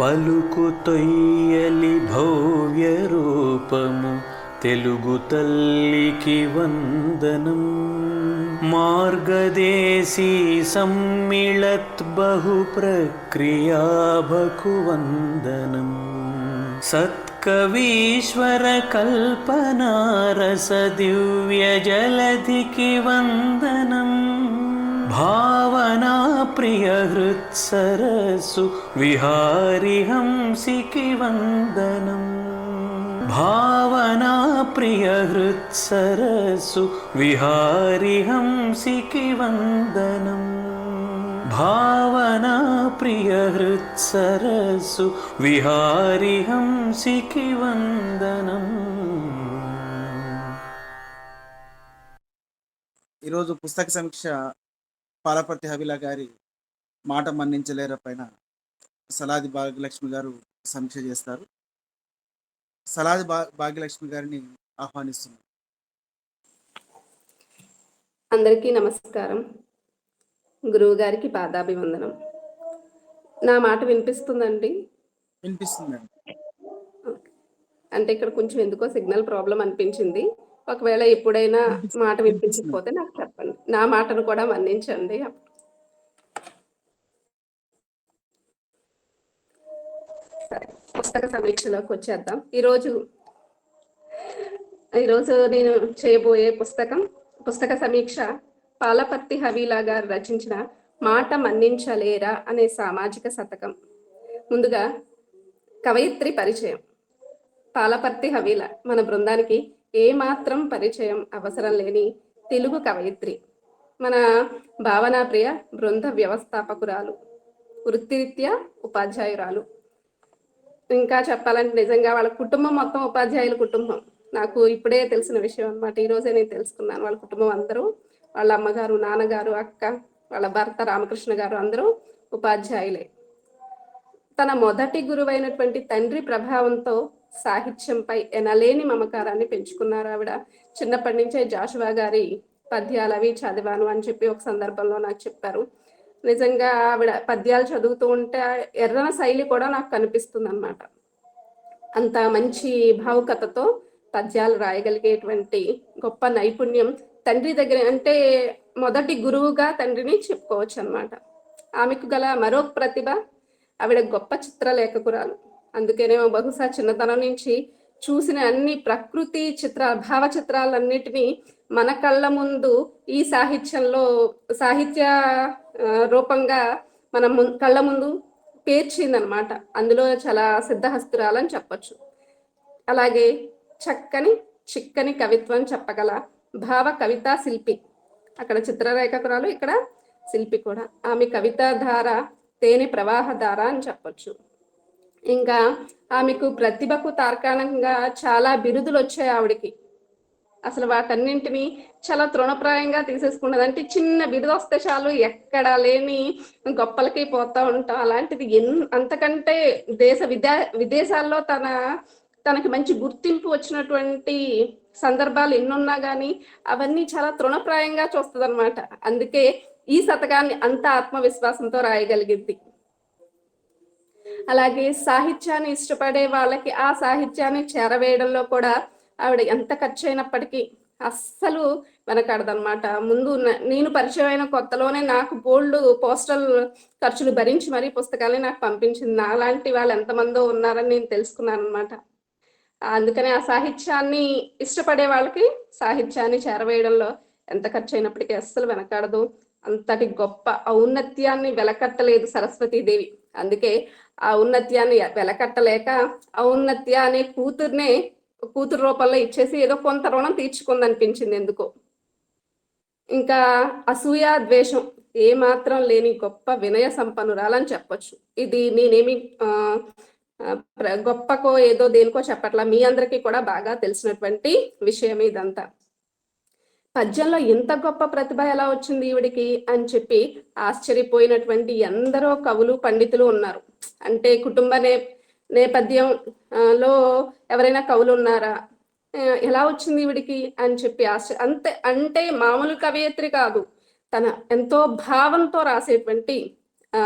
పలుకు తొయ్యలి భవ్య రూపము తెలుగు తల్లికి వందనం మార్గదేశీ సమ్మిళత్ బహు ప్రక్రియాభకు వందనం సత్కవీశ్వర కల్పనారస దివ్య జలధికి వందనం భావనా ప్రియ హృత్సరస్సు విహారి హంసికి వందనం భావనా ప్రియ హృత్సరస్సు విహారి హంసికి వందనం భావనా ప్రియ హృత్సరస్సు విహారి హంసికి వందనం ఈరోజు పుస్తక సమీక్ష పాలపర్తి హవిల గారి మాట మన్నించలేర పైన సలాది భాగ్యలక్ష్మి గారు సమీక్ష చేస్తారు. సలాది భా భాగ్యలక్ష్మి గారిని ఆహ్వానిస్తున్నారు అందరికీ నమస్కారం. గురువు గారికి పాదాభివందనం. నా మాట వినిపిస్తుందండి? వినిపిస్తుందండి. అంటే ఇక్కడ కొంచెం ఎందుకో సిగ్నల్ ప్రాబ్లం అనిపించింది. ఒకవేళ ఎప్పుడైనా మాట వినిపించకపోతే నాకు చెప్పండి. నా మాటను కూడా మన్నించండి. పుస్తక సమీక్షలోకి వచ్చేద్దాం. ఈరోజు ఈరోజు నేను చేయబోయే పుస్తకం పుస్తక సమీక్ష పాలపత్తి హవీలా గారు రచించిన మాట మన్నించలేరా అనే సామాజిక శతకం. ముందుగా కవయిత్రి పరిచయం. పాలపర్తి హవీల మన బృందానికి ఏ మాత్రం పరిచయం అవసరం లేని తెలుగు కవయిత్రి. మన భావన ప్రియ బృంద వ్యవస్థాపకురాలు వృత్తిరీత్యా ఉపాధ్యాయురాలు. ఇంకా చెప్పాలంటే నిజంగా వాళ్ళ కుటుంబం మొత్తం ఉపాధ్యాయుల కుటుంబం. నాకు ఇప్పుడే తెలిసిన విషయం అనమాట ఈ రోజే నేను తెలుసుకున్నాను. వాళ్ళ కుటుంబం అందరూ వాళ్ళ అమ్మగారు నాన్నగారు అక్క వాళ్ళ భర్త రామకృష్ణ గారు అందరూ ఉపాధ్యాయులే. తన మొదటి గురువైనటువంటి తండ్రి ప్రభావంతో సాహిత్యంపై ఎనలేని మమకారాన్ని పెంచుకున్నారు ఆవిడ. చిన్నప్పటి నుంచే జాషువా గారి పద్యాలు అవి చదివాను అని చెప్పి ఒక సందర్భంలో నాకు చెప్పారు. నిజంగా ఆవిడ పద్యాలు చదువుతూ ఉంటే ఆ ఎర్రన శైలి కూడా నాకు కనిపిస్తుంది అనమాట అంత మంచి భావుకతతో పద్యాలు రాయగలిగేటువంటి గొప్ప నైపుణ్యం తండ్రి దగ్గర అంటే మొదటి గురువుగా తండ్రిని చెప్పుకోవచ్చు అనమాట ఆమెకు గల మరో ప్రతిభ ఆవిడ గొప్ప చిత్రలేఖకురాలు. అందుకనే బహుశా చిన్నతనం నుంచి చూసిన అన్ని ప్రకృతి చిత్ర భావ చిత్రాలన్నిటినీ మన కళ్ళ ముందు ఈ సాహిత్యంలో సాహిత్య రూపంగా మన కళ్ళ ముందు పేర్చిందనమాట. అందులో చాలా సిద్ధహస్తురాలని చెప్పొచ్చు. అలాగే చక్కని చిక్కని కవిత్వం చెప్పగల భావ కవితా శిల్పి. అక్కడ చిత్రరేఖకురాలు ఇక్కడ శిల్పి కూడా. ఆమె కవితా ధార తేనె ప్రవాహ ధార అని చెప్పొచ్చు. ఇంకా ఆమెకు ప్రతిభకు తార్కాణంగా చాలా బిరుదులు వచ్చాయి ఆవిడకి. అసలు వాటన్నింటినీ చాలా తృణప్రాయంగా తీసేసుకున్నది. అంటే చిన్న బిరుదు వస్తే చాలు ఎక్కడ లేని గొప్పలకి పోతా ఉంటాం. అలాంటిది ఎన్ అంతకంటే దేశ విదే విదేశాల్లో తన తనకి మంచి గుర్తింపు వచ్చినటువంటి సందర్భాలు ఎన్నున్నా కానీ అవన్నీ చాలా తృణప్రాయంగా చూస్తుంది అనమాట అందుకే ఈ శతకాన్ని అంత ఆత్మవిశ్వాసంతో రాయగలిగింది. అలాగే సాహిత్యాన్ని ఇష్టపడే వాళ్ళకి ఆ సాహిత్యాన్ని చేరవేయడంలో కూడా ఆవిడ ఎంత ఖర్చు అయినప్పటికీ అస్సలు వెనకడదనమాట ముందు నేను పరిచయం అయిన కొత్తలోనే నాకు బోల్డ్ పోస్టల్ ఖర్చులు భరించి మరీ పుస్తకాలని నాకు పంపించింది. నాలాంటి వాళ్ళు ఎంతమందో ఉన్నారని నేను తెలుసుకున్నాను అనమాట అందుకని ఆ సాహిత్యాన్ని ఇష్టపడే వాళ్ళకి సాహిత్యాన్ని చేరవేయడంలో ఎంత ఖర్చు అయినప్పటికీ అస్సలు వెనకాడదు. అంతటి గొప్ప ఔన్నత్యాన్ని వెలకట్టలేదు సరస్వతీదేవి. అందుకే ఆ ఔన్నత్యాన్ని వెలకట్టలేక ఔన్నత్య అనే కూతుర్నే కూతురు రూపంలో ఇచ్చేసి ఏదో కొంత రుణం తీర్చుకుంది అనిపించింది ఎందుకో. ఇంకా అసూయ ద్వేషం ఏ మాత్రం లేని గొప్ప వినయ సంపన్నురాలని చెప్పొచ్చు. ఇది నేనేమి గొప్పకో ఏదో దేనికో చెప్పట్లా మీ అందరికీ కూడా బాగా తెలిసినటువంటి విషయం ఇదంతా. పద్యంలో ఇంత గొప్ప ప్రతిభ ఎలా వచ్చింది ఈవిడికి అని చెప్పి ఆశ్చర్యపోయినటువంటి ఎందరో కవులు పండితులు ఉన్నారు. అంటే కుటుంబ నే నేపథ్యం లో ఎవరైనా కవులు ఉన్నారా? ఎలా వచ్చింది ఈవిడికి అని చెప్పి ఆశ్చర్య అంతే అంటే మామూలు కవయిత్రి కాదు. తన ఎంతో భావంతో రాసేటువంటి ఆ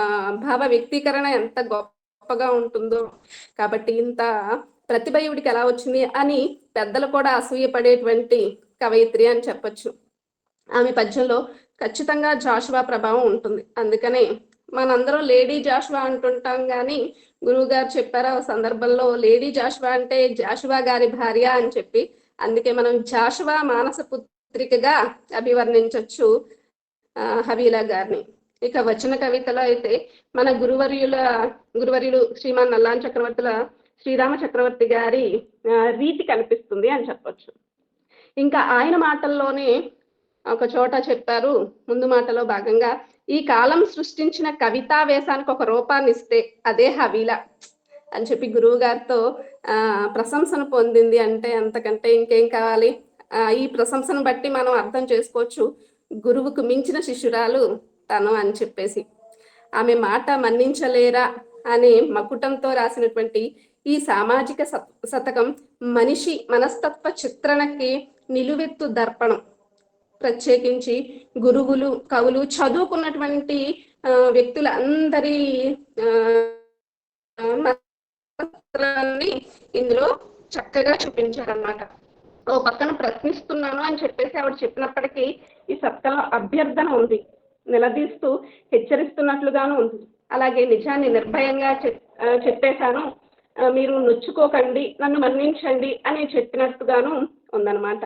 భావ వ్యక్తీకరణ ఎంత గొప్పగా ఉంటుందో. కాబట్టి ఇంత ప్రతిభ ఈవిడికి ఎలా వచ్చింది అని పెద్దలు కూడా అసూయపడేటువంటి కవయిత్రి అని చెప్పొచ్చు. ఆమె పద్యంలో ఖచ్చితంగా జాషువా ప్రభావం ఉంటుంది. అందుకనే మనందరం లేడీ జాషువా అంటుంటాం కానీ గురువు గారు చెప్పారు ఆ సందర్భంలో లేడీ జాషువా అంటే జాషువా గారి భార్య అని చెప్పి. అందుకే మనం జాషువా మానస పుత్రికగా అభివర్ణించవచ్చు ఆ, గారిని. ఇక వచన కవితలో అయితే మన గురువర్యుల గురువర్యులు శ్రీమాన్ నల్లాన్ చక్రవర్తుల శ్రీరామ చక్రవర్తి గారి రీతి కనిపిస్తుంది అని చెప్పొచ్చు. ఇంకా ఆయన మాటల్లోనే ఒక చోట చెప్పారు ముందు మాటలో భాగంగా ఈ కాలం సృష్టించిన కవితా వేశానికి ఒక రూపాన్ని ఇస్తే అదే హవీల అని చెప్పి గురువు గారితో ఆ, ప్రశంసను పొందింది అంటే అంతకంటే ఇంకేం కావాలి? ఆ, ఈ ప్రశంసను బట్టి మనం అర్థం చేసుకోవచ్చు గురువుకు మించిన శిష్యురాలు తను అని చెప్పేసి. ఆమె మాట మన్నించలేరా అనే మకుటంతో రాసినటువంటి ఈ సామాజిక శతకం మనిషి మనస్తత్వ చిత్రణకి నిలువెత్తు దర్పణం. ప్రత్యేకించి గురువులు కవులు చదువుకున్నటువంటి వ్యక్తుల అందరి ఇందులో చక్కగా చూపించారన్నమాట. ఓ పక్కన ప్రశ్నిస్తున్నాను అని చెప్పేసి ఆవిడ చెప్పినప్పటికీ ఈ సత్కలో అభ్యర్థన ఉంది. నిలదీస్తూ హెచ్చరిస్తున్నట్లుగాను ఉంది. అలాగే నిజాన్ని నిర్భయంగా చెప్ చెప్పేశాను. మీరు నొచ్చుకోకండి నన్ను మన్నించండి అని చెప్పినట్టుగాను ఉందన్నమాట.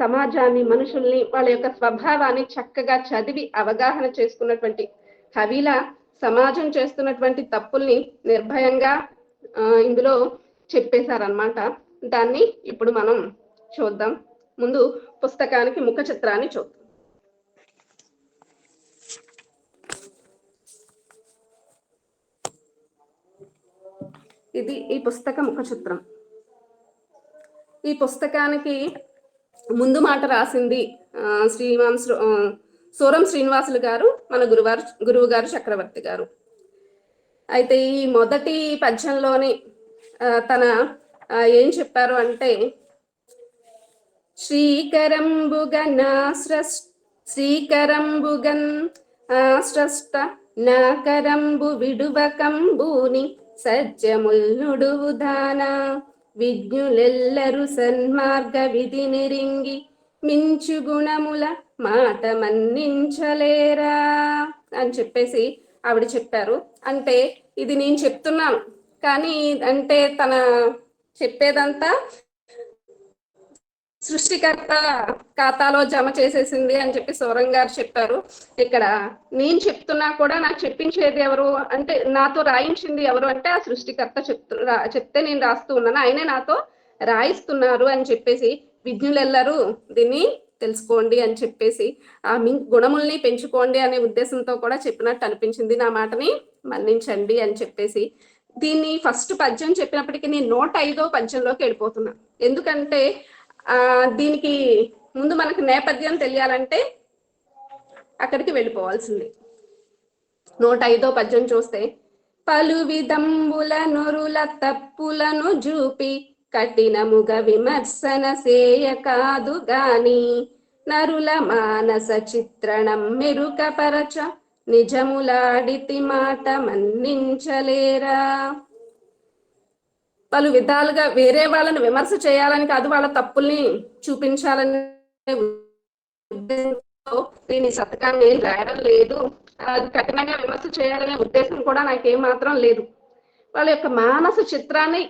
సమాజాన్ని మనుషుల్ని వాళ్ళ యొక్క స్వభావాన్ని చక్కగా చదివి అవగాహన చేసుకున్నటువంటి హవీల సమాజం చేస్తున్నటువంటి తప్పుల్ని నిర్భయంగా ఇందులో చెప్పేశారనమాట దాన్ని ఇప్పుడు మనం చూద్దాం. ముందు పుస్తకానికి ముఖ చిత్రాన్ని చూద్దాం. ఇది ఈ పుస్తక ముఖ చిత్రం. ఈ పుస్తకానికి ముందు మాట రాసింది ఆ, శ్రీమాన్ సూరం శ్రీనివాసులు గారు మన గురువారు గురువు గారు చక్రవర్తి గారు. అయితే ఈ మొదటి పద్యంలోని తన ఏం చెప్పారు అంటే శ్రీకరంబుగన్ శ్రీకరంబుగన్ సృష్ట నాకరంబు విడువకంబూని సజ్జముల్లుడు ఉదానా విజ్ఞులెల్లరు సన్మార్గ విధి నిరింగి మించు గుణముల మాట మన్నించలేరా అని చెప్పేసి ఆవిడ చెప్పారు. అంటే ఇది నేను చెప్తున్నాను. కానీ అంటే తన చెప్పేదంతా సృష్టికర్త ఖాతాలో జమ చేసేసింది అని చెప్పి సౌరం గారు చెప్పారు. ఇక్కడ నేను చెప్తున్నా కూడా నాకు చెప్పించేది ఎవరు అంటే నాతో రాయించింది ఎవరు అంటే ఆ సృష్టికర్త చెప్తు రా- చెప్తే నేను రాస్తూ ఉన్నాను. ఆయనే నాతో రాయిస్తున్నారు అని చెప్పేసి విజ్ఞులెల్లరూ దీన్ని తెలుసుకోండి అని చెప్పేసి ఆ మీ గుణముల్ని పెంచుకోండి అనే ఉద్దేశంతో కూడా చెప్పినట్టు అనిపించింది నా మాటని మన్నించండి అని చెప్పేసి. దీన్ని ఫస్ట్ పద్యం చెప్పినప్పటికీ నేను నూట ఐదో పద్యంలోకి వెళ్ళిపోతున్నా. ఎందుకంటే ఆ దీనికి ముందు మనకు నేపథ్యం తెలియాలంటే అక్కడికి వెళ్ళిపోవాల్సింది. నూట ఐదో పద్యం చూస్తే పలు విధంబుల నొరుల తప్పులను చూపి కఠినముగ విమర్శన సేయ కాదు గాని నరుల మానస చిత్రణం మెరుకపరచ నిజములాడితి మాట మన్నించలేరా? పలు విధాలుగా వేరే వాళ్ళని విమర్శ చేయాలని కాదు వాళ్ళ తప్పుల్ని చూపించాలని ఉద్దేశంతో దీని శతకాన్ని రాయడం లేదు. అది కఠినంగా విమర్శ చేయాలనే ఉద్దేశం కూడా నాకేం మాత్రం లేదు. వాళ్ళ యొక్క మానస చిత్రాన్ని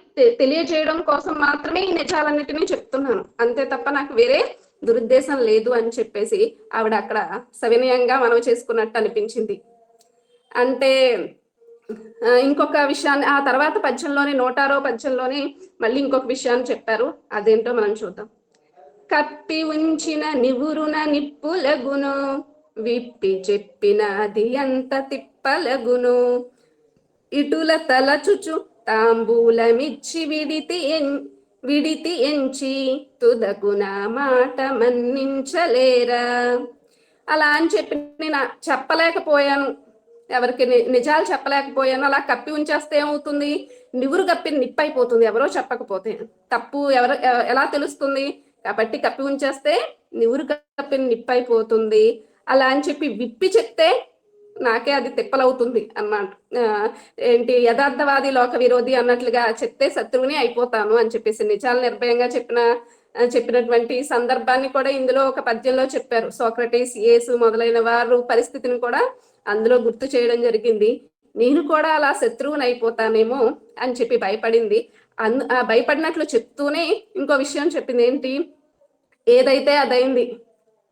తెలియజేయడం కోసం మాత్రమే ఈ నిజాలన్నిటినీ చెప్తున్నాను. అంతే తప్ప నాకు వేరే దురుద్దేశం లేదు అని చెప్పేసి ఆవిడ అక్కడ సవినయంగా మనవి చేసుకున్నట్టు అనిపించింది. అంటే ఇంకొక విషయాన్ని ఆ తర్వాత పద్యంలోనే నూటారో పద్యంలోనే మళ్ళీ ఇంకొక విషయాన్ని చెప్పారు. అదేంటో మనం చూద్దాం. కప్పి ఉంచిన నివురున నిప్పులగును విప్పి చెప్పినది అంత తిప్పలగును. ఇటుల తలచుచు తాంబూలమిచ్చి విడితి విడితి ఎంచి తుదకు నా మాట మన్నించలేరా? అలా అని చెప్పి నేను చెప్పలేకపోయాను. ఎవరికి ని- నిజాలు చెప్పలేకపోయాను. అలా కప్పి ఉంచేస్తే ఏమవుతుంది? నివురు కప్పి నిప్పైపోతుంది. ఎవరో చెప్పకపోతే. తప్పు ఎవరు ఎలా తెలుస్తుంది? కాబట్టి కప్పి ఉంచేస్తే నివురు కప్పి నిప్పైపోతుంది. అలా అని చెప్పి విప్పి చెప్తే నాకే అది తిప్పలవుతుంది అన్నమాట. ఆ, ఏంటి యథార్థవాది లోక విరోధి అన్నట్లుగా చెప్తే శత్రువుని అయిపోతాను అని చెప్పేసి నిజాలు నిర్భయంగా చెప్పిన చెప్పినటువంటి సందర్భాన్ని కూడా ఇందులో ఒక పద్యంలో చెప్పారు. సోక్రటీస్ యేసు మొదలైన వారు పరిస్థితిని కూడా అందులో గుర్తు చేయడం జరిగింది. నేను కూడా అలా శత్రువుని అయిపోతానేమో అని చెప్పి భయపడింది. అన్ ఆ భయపడినట్లు చెప్తూనే ఇంకో విషయం చెప్పింది. ఏంటి? ఏదైతే అదైంది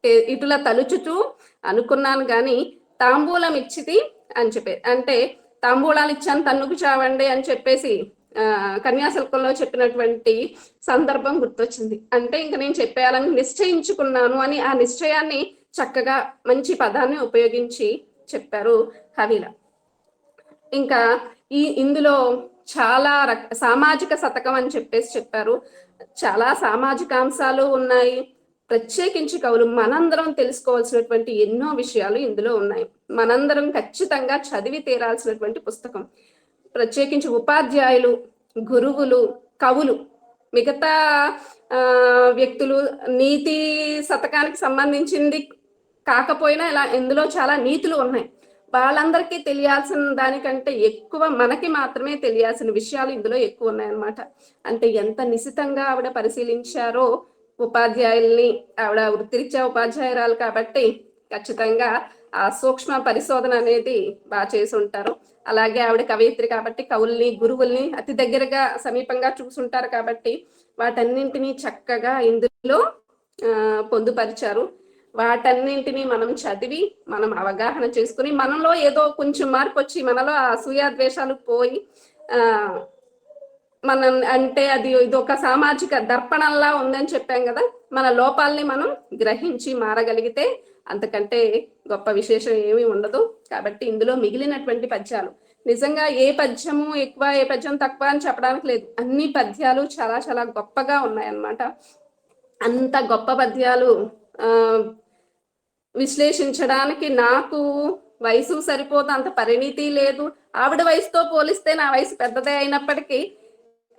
ఇటులా ఇటుల తలుచుచూ అనుకున్నాను కానీ తాంబూలం ఇచ్చిది అని చెప్పే అంటే తాంబూలాలు ఇచ్చాను తన్నుకు చావండి అని చెప్పేసి ఆ, కన్యాశుల్కంలో చెప్పినటువంటి సందర్భం గుర్తొచ్చింది. అంటే ఇంక నేను చెప్పేయాలని నిశ్చయించుకున్నాను అని ఆ నిశ్చయాన్ని చక్కగా మంచి పదాన్ని ఉపయోగించి చెప్పారు కవిల ఇంకా ఈ ఇందులో చాలా రక సామాజిక శతకం అని చెప్పేసి చెప్పారు. చాలా సామాజిక అంశాలు ఉన్నాయి. ప్రత్యేకించి కవులు మనందరం తెలుసుకోవాల్సినటువంటి ఎన్నో విషయాలు ఇందులో ఉన్నాయి. మనందరం ఖచ్చితంగా చదివి తీరాల్సినటువంటి పుస్తకం. ప్రత్యేకించి ఉపాధ్యాయులు గురువులు కవులు మిగతా వ్యక్తులు నీతి శతకానికి సంబంధించింది కాకపోయినా ఇలా ఇందులో చాలా నీతులు ఉన్నాయి. వాళ్ళందరికీ తెలియాల్సిన దానికంటే ఎక్కువ మనకి మాత్రమే తెలియాల్సిన విషయాలు ఇందులో ఎక్కువ ఉన్నాయన్నమాట. అంటే ఎంత నిశితంగా ఆవిడ పరిశీలించారో ఉపాధ్యాయుల్ని ఆవిడ వృత్తిరీత్యా ఉపాధ్యాయురాలు కాబట్టి ఖచ్చితంగా ఆ సూక్ష్మ పరిశోధన అనేది బాగా చేసి ఉంటారు. అలాగే ఆవిడ కవయిత్రి కాబట్టి కవుల్ని గురువుల్ని అతి దగ్గరగా సమీపంగా చూసుంటారు కాబట్టి వాటన్నింటినీ చక్కగా ఇందులో ఆ, పొందుపరిచారు. వాటన్నింటినీ మనం చదివి మనం అవగాహన చేసుకుని మనలో ఏదో కొంచెం మార్పు వచ్చి మనలో ఆ అసూయ ద్వేషాలు పోయి ఆ మనం అంటే అది ఇది ఒక సామాజిక దర్పణంలా ఉందని చెప్పాం కదా మన లోపాలని మనం గ్రహించి మారగలిగితే అంతకంటే గొప్ప విశేషం ఏమీ ఉండదు. కాబట్టి ఇందులో మిగిలినటువంటి పద్యాలు. నిజంగా ఏ పద్యము ఎక్కువ ఏ పద్యం తక్కువ అని చెప్పడానికి లేదు. అన్ని పద్యాలు చాలా చాలా గొప్పగా ఉన్నాయన్నమాట. అంత గొప్ప పద్యాలు ఆ విశ్లేషించడానికి నాకు వయసు సరిపోదు అంత పరిణితి లేదు. ఆవిడ వయసుతో పోలిస్తే నా వయసు పెద్దదే అయినప్పటికీ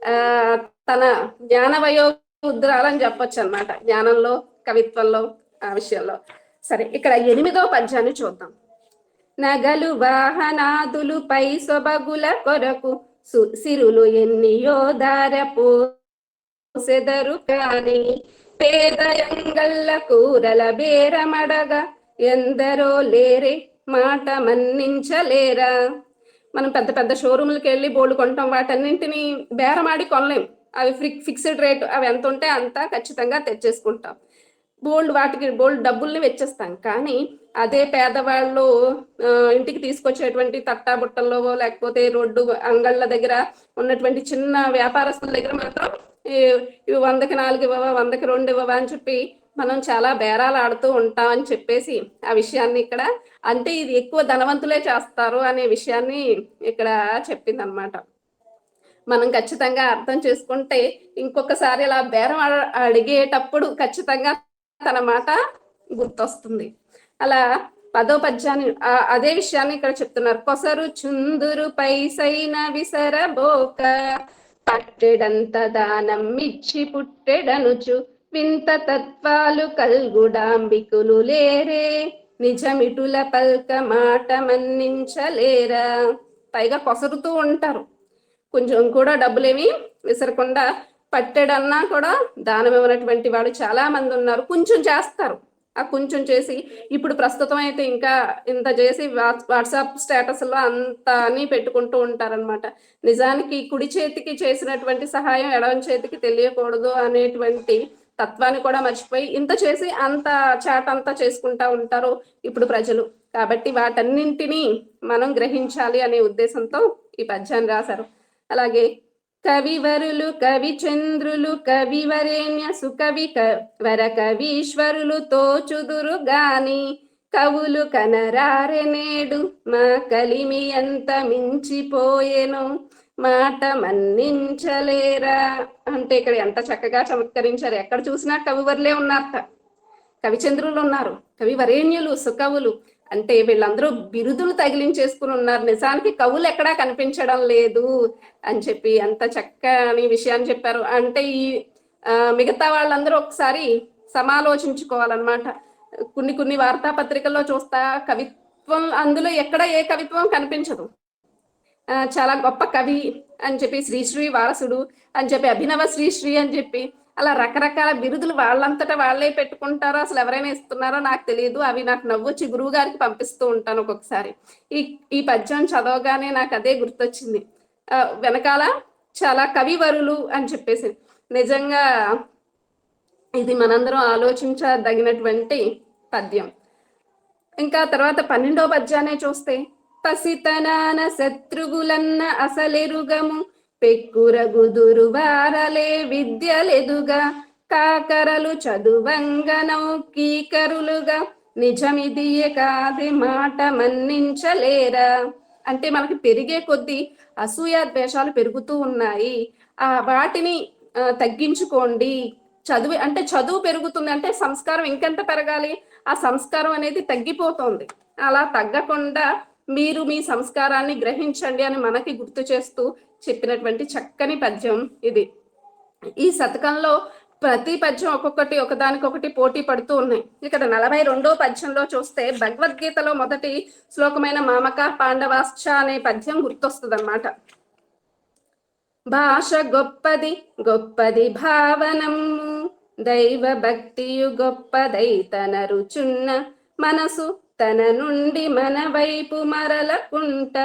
ఆ తన జ్ఞాన వయోద్రాలని చెప్పొచ్చు అనమాట జ్ఞానంలో కవిత్వంలో ఆ విషయంలో. సరే ఇక్కడ ఎనిమిదో పద్యాన్ని చూద్దాం. నగలు వాహనాదులు పై సొబగుల కొరకు సు- సిరులు ఎన్నియో దారపు సెదరు కానీ పేదయంగల్ల కూరల బేరమడగా. ఎందరో లేరే మాట మన్నించలేరా. మనం పెద్ద పెద్ద షోరూములకి వెళ్ళి బోర్డు కొంటాం వాటన్నింటిని బేరమాడి కొనలేం. అవి ఫిక్స్డ్ రేట్ అవి ఎంత ఉంటే అంత ఖచ్చితంగా తెచ్చేసుకుంటాం. బోల్డ్ వాటికి బోల్డ్ డబ్బుల్ని వెచ్చేస్తాం. కానీ అదే పేదవాళ్ళు ఇంటికి తీసుకొచ్చేటువంటి తట్టా బుట్టల్లో లేకపోతే రోడ్డు అంగళ్ళ దగ్గర ఉన్నటువంటి చిన్న వ్యాపారస్తుల దగ్గర మాత్రం ఇవి వందకి నాలుగు ఇవ్వవా వందకి రెండు ఇవ్వవా అని చెప్పి మనం చాలా బేరాలు ఆడుతూ ఉంటాం అని చెప్పేసి ఆ విషయాన్ని ఇక్కడ అంటే ఇది ఎక్కువ ధనవంతులే చేస్తారు అనే విషయాన్ని ఇక్కడ చెప్పింది అనమాట మనం ఖచ్చితంగా అర్థం చేసుకుంటే ఇంకొకసారి ఇలా బేరం అడిగేటప్పుడు ఖచ్చితంగా తన మాట గుర్తొస్తుంది. అలా పదో పద్యాన్ని అదే విషయాన్ని ఇక్కడ చెప్తున్నారు. కొసరు చుందురు పైసైన విసరబోక పట్టెడంత దానం ఇచ్చి పుట్టెడనుచు వింత తత్వాలు కల్గుడాంబికులు లేరే నిజమిటుల పల్క మాట మన్నించలేరా? పైగా కొసరుతూ ఉంటారు. కొంచెం కూడా డబ్బులేమి విసరకుండా పట్టెడన్నా కూడా దానం ఇవ్వనటువంటి వాడు చాలా మంది ఉన్నారు. కొంచెం చేస్తారు. ఆ కొంచెం చేసి ఇప్పుడు ప్రస్తుతం అయితే ఇంకా ఇంత చేసి వాట్స్- వాట్సాప్ స్టేటస్లో అంత అని పెట్టుకుంటూ ఉంటారనమాట నిజానికి కుడి చేతికి చేసినటువంటి సహాయం ఎడమ చేతికి తెలియకూడదు అనేటువంటి తత్వాన్ని కూడా మర్చిపోయి ఇంత చేసి అంత చాట్ అంతా చేసుకుంటా ఉంటారు ఇప్పుడు ప్రజలు. కాబట్టి వాటన్నింటినీ మనం గ్రహించాలి అనే ఉద్దేశంతో ఈ పద్యాన్ని రాశారు. అలాగే కవివరులు కవిచంద్రులు కవివరేణ్య సుకవి వర కవీశ్వరులు తోచుదురు గాని కవులు కనరారె నేడు మా కలిమి ఎంత మించిపోయెను మాట మన్నించలేరా? అంటే ఇక్కడ ఎంత చక్కగా చమత్కరించారు. ఎక్కడ చూసినా కవివరులే ఉన్నారట. కవిచంద్రులు ఉన్నారు కవి వరేణ్యులు సుకవులు అంటే వీళ్ళందరూ బిరుదులు తగిలించేసుకుని ఉన్నారు. నిజానికి కవులు ఎక్కడా కనిపించడం లేదు అని చెప్పి అంత చక్కని విషయాన్ని చెప్పారు. అంటే ఈ మిగతా వాళ్ళందరూ ఒకసారి సమాలోచించుకోవాలన్నమాట. కొన్ని కొన్ని వార్తాపత్రికల్లో చూస్తా కవిత్వం అందులో ఎక్కడ ఏ కవిత్వం కనిపించదు. చాలా గొప్ప కవి అని చెప్పి శ్రీశ్రీ వారసుడు అని చెప్పి అభినవ శ్రీశ్రీ అని చెప్పి అలా రకరకాల బిరుదులు వాళ్ళంతటా వాళ్ళే పెట్టుకుంటారో అసలు ఎవరైనా ఇస్తున్నారో నాకు తెలియదు అవి నాకు నవ్వొచ్చి గురువు గారికి పంపిస్తూ ఉంటాను ఒక్కొక్కసారి. ఈ ఈ పద్యం చదవగానే నాకు అదే గుర్తొచ్చింది. వెనకాల చాలా కవివరులు అని చెప్పేసి. నిజంగా ఇది మనందరం ఆలోచించదగినటువంటి పద్యం. ఇంకా తర్వాత పన్నెండో పద్యాన్ని చూస్తే. పసితనాన శత్రువులన్న అసలెరుగము పెక్కురగుదురు వారలే విద్యలెదుగా కాకరలు చదువంగనౌ కీకరులుగా నిజమిదియే కాది మాట మన్నించలేరా? అంటే మనకి పెరిగే కొద్దీ అసూయ ద్వేషాలు పెరుగుతూ ఉన్నాయి. ఆ వాటిని తగ్గించుకోండి. చదువు అంటే చదువు పెరుగుతుంది అంటే సంస్కారం ఇంకెంత పెరగాలి? ఆ సంస్కారం అనేది తగ్గిపోతుంది. అలా తగ్గకుండా మీరు మీ సంస్కారాన్ని గ్రహించండి అని మనకి గుర్తు చేస్తూ చెప్పినటువంటి చక్కని పద్యం ఇది. ఈ శతకంలో ప్రతి పద్యం ఒక్కొక్కటి ఒకదానికొకటి పోటీ పడుతూ ఉన్నాయి. ఇక్కడ నలభై రెండో పద్యంలో చూస్తే భగవద్గీతలో మొదటి శ్లోకమైన మామక పాండవాశ్చ అనే పద్యం గుర్తొస్తుంది అనమాట భాష గొప్పది గొప్పది భావనము దైవ భక్తియు గొప్పదై తన రుచున్న మనసు. తన నుండి మన వైపు మరలకుంట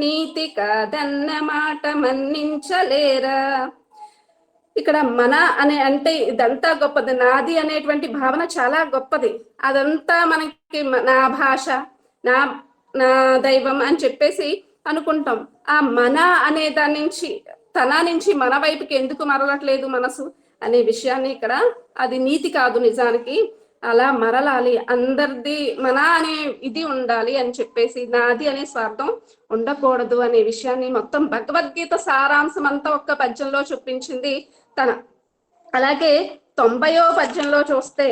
నీతి కాదన్న మాట మన్నించలేరా? ఇక్కడ మన అనే అంటే ఇదంతా గొప్పది. నాది అనేటువంటి భావన చాలా గొప్పది. అదంతా మనకి నా భాష నా నా దైవం అని చెప్పేసి అనుకుంటాం. ఆ మన అనే దాని నుంచి తన నుంచి మన వైపుకి ఎందుకు మరలట్లేదు మనసు అనే విషయాన్ని ఇక్కడ అది నీతి కాదు నిజానికి. అలా మరలాలి. అందరిది మన అనే ఇది ఉండాలి అని చెప్పేసి నాది అనే స్వార్థం ఉండకూడదు అనే విషయాన్ని మొత్తం భగవద్గీత సారాంశం అంతా ఒక్క పద్యంలో చూపించింది తన. అలాగే తొంభయో పద్యంలో చూస్తే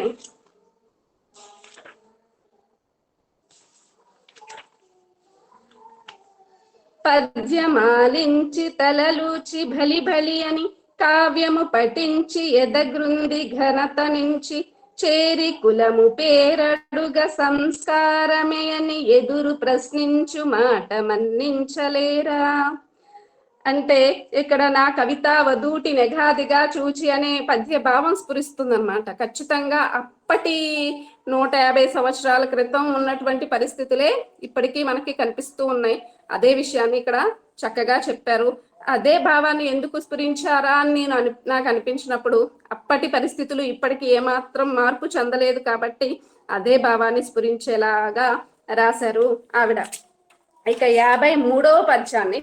పద్యమాలించి తలలూచి భలి భలి అని కావ్యము పఠించి ఎదగృంది ఘనత నుంచి చేరి కులము పేరడుగ సంస్కారమే అని ఎదురు ప్రశ్నించు మాట మన్నించలేరా? అంటే ఇక్కడ నా కవిత వధూటి నెఘాదిగా చూచి అనే పద్య భావం స్ఫురిస్తుందన్నమాట. ఖచ్చితంగా అప్పటి నూట యాభై సంవత్సరాల క్రితం ఉన్నటువంటి పరిస్థితులే ఇప్పటికీ మనకి కనిపిస్తూ ఉన్నాయి. అదే విషయాన్ని ఇక్కడ చక్కగా చెప్పారు. అదే భావాన్ని ఎందుకు స్ఫురించారా అని నేను అని నాకు అనిపించినప్పుడు అప్పటి పరిస్థితులు ఇప్పటికి ఏమాత్రం మార్పు చెందలేదు కాబట్టి అదే భావాన్ని స్ఫురించేలాగా రాశారు ఆవిడ. ఇక యాభై మూడవ పద్యాన్ని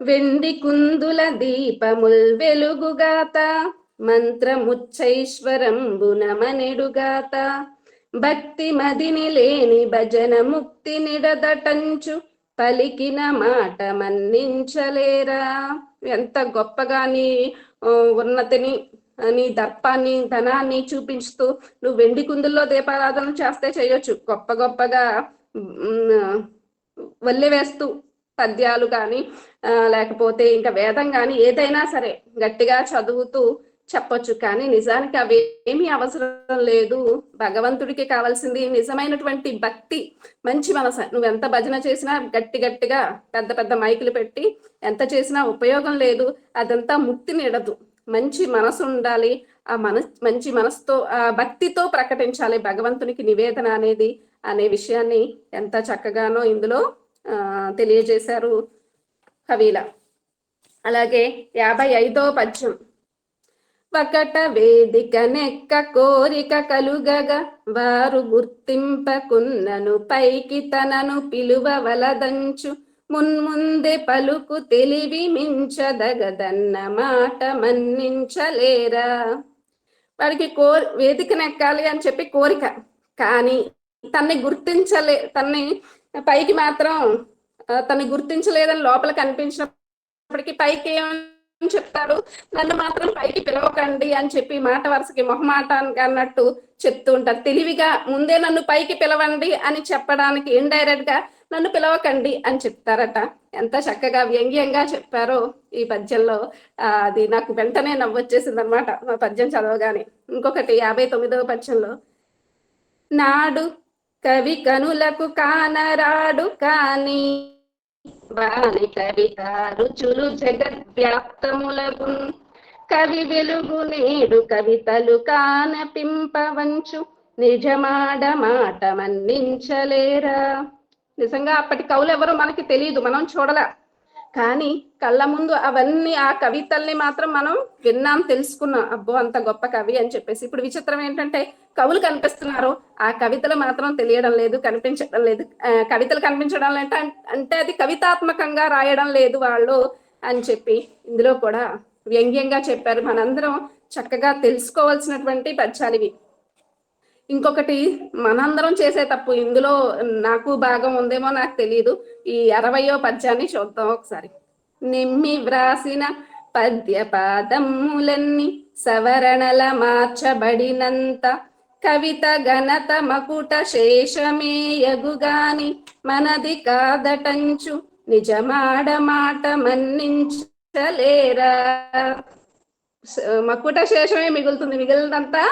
వెండి కుందుల దీపముల్ వెలుగుగాత మంత్రముచ్చైశ్వరంబున మనిడుగాత భక్తి మదిని లేని భజన ముక్తి నిడదటంచు పలికిన మాట మన్నించలేరా? ఎంత గొప్పగా నీ ఉన్నతిని నీ దర్పాన్ని ధనాన్ని చూపించుతూ నువ్వు వెండి కుందుల్లో దీపారాధన చేస్తే చేయొచ్చు. గొప్ప గొప్పగా ఉమ్, వల్లె వేస్తూ పద్యాలు కానీ లేకపోతే ఇంకా వేదం కానీ ఏదైనా సరే గట్టిగా చదువుతూ చెప్పొచ్చు. కానీ నిజానికి అవి ఏమీ అవసరం లేదు. భగవంతుడికి కావాల్సింది నిజమైనటువంటి భక్తి. మంచి మనసు. నువ్వు ఎంత భజన చేసినా గట్టి గట్టిగా పెద్ద పెద్ద మైకులు పెట్టి ఎంత చేసినా ఉపయోగం లేదు. అదంతా ముక్తి నిడదు. మంచి మనసు ఉండాలి. ఆ మన మంచి మనసుతో ఆ భక్తితో ప్రకటించాలి. భగవంతునికి నివేదన అనేది అనే విషయాన్ని ఎంత చక్కగానో ఇందులో ఆ, తెలియజేశారు కవిల. అలాగే యాభై ఐదో పద్యం. వకట వేదిక నెక్క కోరిక కలుగగా వారు గుర్తింపకున్నను పైకి తనను పిలువవలదంచు మున్ముందే పలుకు తెలివి మించదగదన్న మాట మన్నించలేరా? వాడికి కో వేదిక నెక్కాలి అని చెప్పి కోరిక. కానీ తన్ని గుర్తించలే తన్ని పైకి మాత్రం తన్ని గుర్తించలేదని లోపల కనిపించినప్పటికీ పైకి ఏమని చెప్తాడు నన్ను మాత్రం పైకి పిలవకండి అని చెప్పి మాట వరుసకి మొహమాటానికి అన్నట్టు చెప్తూ ఉంటారు. తెలివిగా ముందే నన్ను పైకి పిలవండి అని చెప్పడానికి ఇండైరెక్ట్గా నన్ను పిలవకండి అని చెప్తారట. ఎంత చక్కగా వ్యంగ్యంగా చెప్పారో ఈ పద్యంలో. అది నాకు వెంటనే నవ్వొచ్చేసింది అనమాట పద్యం చదవగానే. ఇంకొకటి యాభై తొమ్మిదవ పద్యంలో. నాడు కవి కనులకు కానరాడు కానీ వాని కవిత రుచులు జగద్వ్యాప్తములకు కవి వెలుగు నేడు కవితలు కాన పింపవంచు నిజమాడ మాట మన్నించలేరా నిజంగా అప్పటి కవులు ఎవరు మనకి తెలియదు మనం చూడలే. కానీ కళ్ళ ముందు అవన్నీ ఆ కవితల్ని మాత్రం మనం విన్నాం తెలుసుకున్నాం. అబ్బో అంత గొప్ప కవి అని చెప్పేసి. ఇప్పుడు విచిత్రం ఏంటంటే కవులు కనిపిస్తున్నారు. ఆ కవితలు మాత్రం తెలియడం లేదు కనిపించడం లేదు. కవితలు కనిపించడం అంటే అంటే అది కవితాత్మకంగా రాయడం లేదు వాళ్ళు అని చెప్పి ఇందులో కూడా వ్యంగ్యంగా చెప్పారు. మనందరం చక్కగా తెలుసుకోవాల్సినటువంటి పద్యాలు ఇవి. ఇంకొకటి మనందరం చేసే తప్పు. ఇందులో నాకు భాగం ఉందేమో నాకు తెలియదు ఈ అరవయో పద్యాన్ని చూద్దాం ఒకసారి. నిమ్మి వ్రాసిన పద్య పాదములన్నీ సవరణల మార్చబడినంత కవిత ఘనత మకుట శేషమేయగుగాని మనది కాదటంచు నిజమాడ మాట మన్నించలేరా? మకుట శేషమే మిగులుతుంది. మిగిలినంతా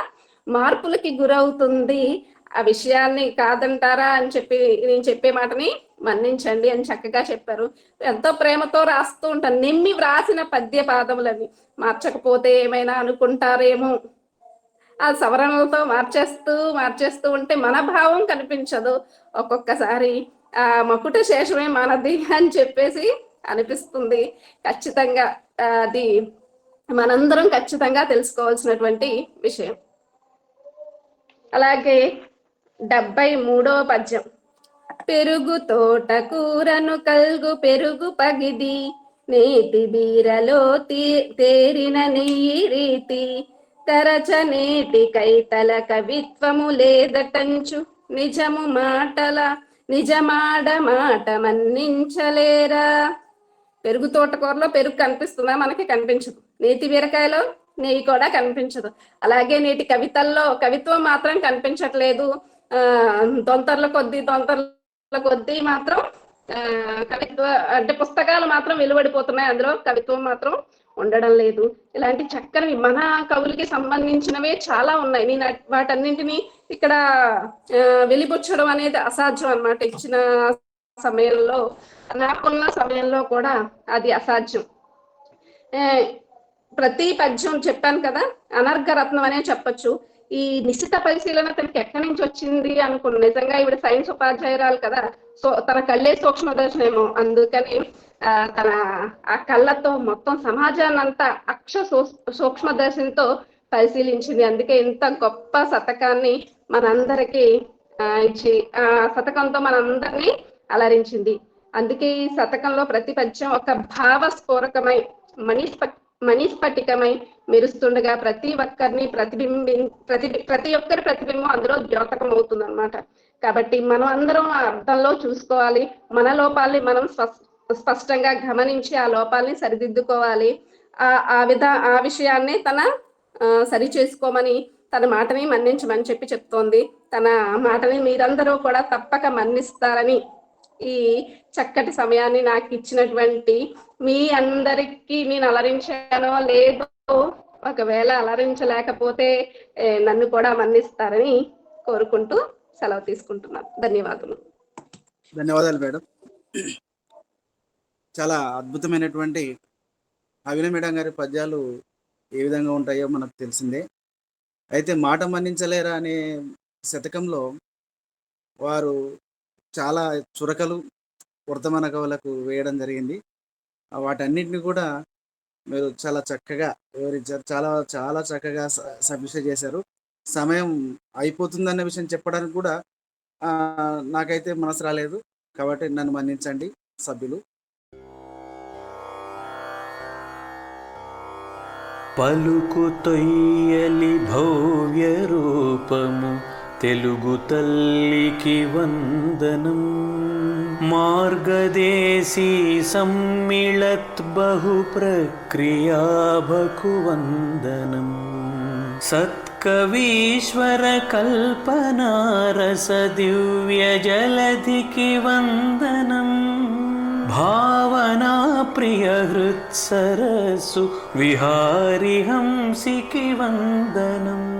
మార్పులకి గురవుతుంది. ఆ విషయాన్ని కాదంటారా అని చెప్పి నేను చెప్పే మాటని మన్నించండి అని చక్కగా చెప్పారు. ఎంతో ప్రేమతో రాస్తూ ఉంటాను. నిమ్మి వ్రాసిన పద్య పాదములని మార్చకపోతే ఏమైనా అనుకుంటారేమో. ఆ సవరణలతో మార్చేస్తూ మార్చేస్తూ ఉంటే మన భావం కనిపించదు. ఒక్కొక్కసారి ఆ మకుట శేషమే మనది అని చెప్పేసి అనిపిస్తుంది. ఖచ్చితంగా అది మనందరం ఖచ్చితంగా తెలుసుకోవాల్సినటువంటి విషయం. అలాగే డెబ్బై మూడవ పద్యం. పెరుగు తోట కూరను కల్గు పెరుగు పగిది నేతి బీరలో తీ తేరిన నెయ్యి రీతి. తరచ నేటి కైతల కవిత్వము లేదటంచు నిజము మాటల నిజమాడ మాట మన్నించలేరా? పెరుగు తోటకూరలో పెరుగు కనిపిస్తుందా? మనకి కనిపించదు. నేతి బీరకాయలో నెయ్యి కూడా కనిపించదు. అలాగే నేటి కవితల్లో కవిత్వం మాత్రం కనిపించట్లేదు. ఆ తొంతర్ల కొద్దీ తొంతర్ల కొద్దీ మాత్రం ఆ కవిత్వ అంటే పుస్తకాలు మాత్రం వెలువడిపోతున్నాయి. అందులో కవిత్వం మాత్రం ఉండడం లేదు. ఇలాంటి చక్కని మన కవులకి సంబంధించినవే చాలా ఉన్నాయి. నేను వాటన్నింటిని వాటన్నింటినీ ఇక్కడ ఆ, వెలిబుచ్చడం అనేది అసాధ్యం అన్నమాట. ఇచ్చిన సమయంలో నాకున్న సమయంలో కూడా అది అసాధ్యం. ప్రతి పద్యం చెప్పాను కదా అనర్ఘరత్నం అనే చెప్పొచ్చు. ఈ నిశ్చిత పరిశీలన తనకి ఎక్కడి నుంచి వచ్చింది అనుకున్న నిజంగా ఇవిడ సైన్స్ ఉపాధ్యాయురాలు కదా. సో తన కళ్ళే సూక్ష్మ సూక్ష్మదర్శనేమో అందుకని ఆ, తన ఆ కళ్ళతో మొత్తం సమాజాన్ని అంతా అక్ష సూ- సూక్ష్మదర్శినితో పరిశీలించింది. అందుకే ఇంత గొప్ప శతకాన్ని మనందరికీ ఆ, ఇచ్చి ఆ శతకంతో మనందరినీ అలరించింది. అందుకే ఈ శతకంలో ప్రతి పద్యం ఒక భావస్ఫోరకమై మణిస్ప మణిస్ఫటికమై మెరుస్తుండగా ప్రతి ఒక్కరిని ప్రతిబింబి ప్రతి ప్రతి ఒక్కరి ప్రతిబింబం అందులో ద్యోతకం అవుతుంది అనమాట కాబట్టి మనం అందరం అర్థంలో చూసుకోవాలి. మన లోపాలని మనం స్పష్టంగా గమనించి ఆ లోపాలని సరిదిద్దుకోవాలి. ఆ ఆ విధ ఆ విషయాన్ని తన సరి చేసుకోమని తన మాటని మన్నించమని చెప్పి చెప్తోంది. తన మాటని మీరందరూ కూడా తప్పక మన్నిస్తారని ఈ చక్కటి సమయాన్ని నాకు ఇచ్చినటువంటి మీ అందరికీ నేను అలరించానో లేదో ఒకవేళ అలరించలేకపోతే నన్ను కూడా మన్నిస్తారని కోరుకుంటూ సెలవు తీసుకుంటున్నాను. ధన్యవాదాలు ధన్యవాదాలు మేడం. చాలా అద్భుతమైనటువంటి అవిన మేడం గారి పద్యాలు ఏ విధంగా ఉంటాయో మనకు తెలిసిందే. అయితే మాట మన్నించలేరా అనే శతకంలో వారు చాలా చురకలు వర్తమాన కవులకు వేయడం జరిగింది. వాటన్నిటిని కూడా మీరు చాలా చక్కగా వివరించారు. చాలా చాలా చక్కగా సమీక్ష చేశారు. సమయం అయిపోతుందన్న విషయం చెప్పడానికి కూడా నాకైతే మనసు రాలేదు. కాబట్టి నన్ను మన్నించండి సభ్యులు. పలుకు తొయ్యలి భవ్య రూపము తెలుగు తల్లికి వందనం. మార్గదేశీ సమ్మిళత్ బహు ప్రక్రియాభకు వందనం సత్ కల్పనారస దివ్య జలధికి వందనం. భావనా ప్రియ హృత్సరసు విహారి హంసికి వందనం.